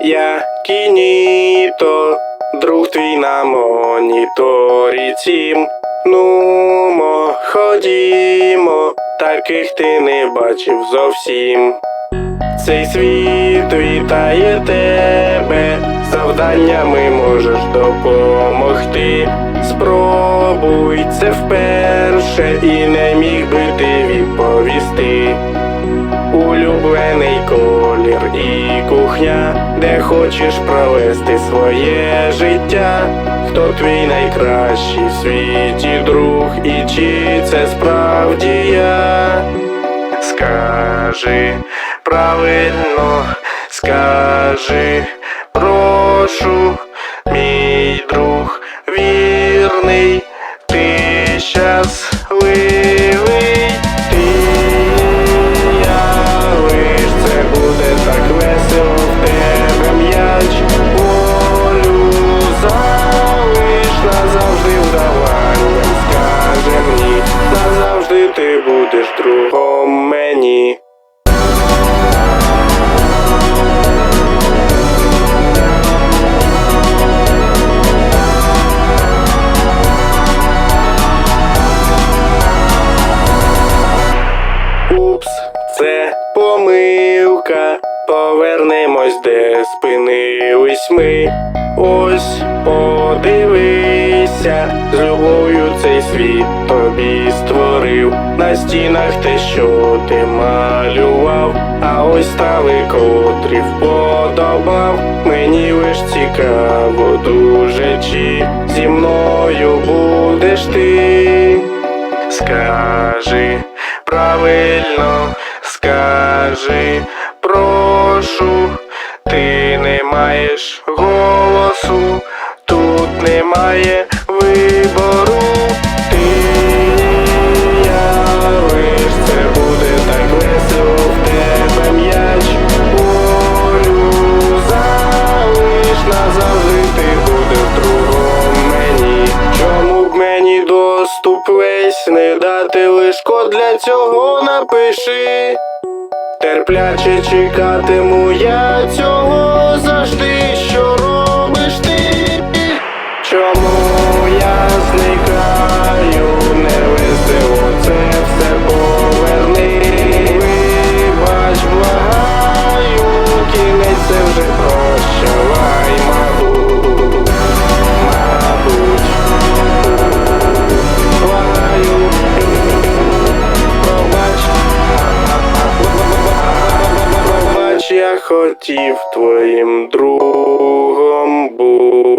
Я кініто, друг твій на моніторі цім. Нумо, ходімо, таких ти не бачив зовсім. Цей світ вітає тебе, завданнями можеш допомогти. Спробуй це вперше і не міг би ти відповісти. Улюблений колір і кухня, де хочеш провести своє життя. Хто твій найкращий в світі друг, і чи це справді я? Скажи правильно, скажи, прошу, мій друг вірний, Повернемось, де спинились ми. Ось подивися, з любов'ю цей світ тобі створив. На стінах те, що ти малював, а ось стали котрі вподобав. Мені лиш цікаво дуже, чи зі мною будеш ти. Скажи правильно, скажи, прошу, ти не маєш голосу, тут немає вибору, ти це буде так весело. В тебе м'яч, волю залиш. Назавжди ти будеш другом. Мені. Чому б мені доступ весь не дати? Лиш код для цього напиши. Терпляче чекатиму я хотів твоїм другом бути.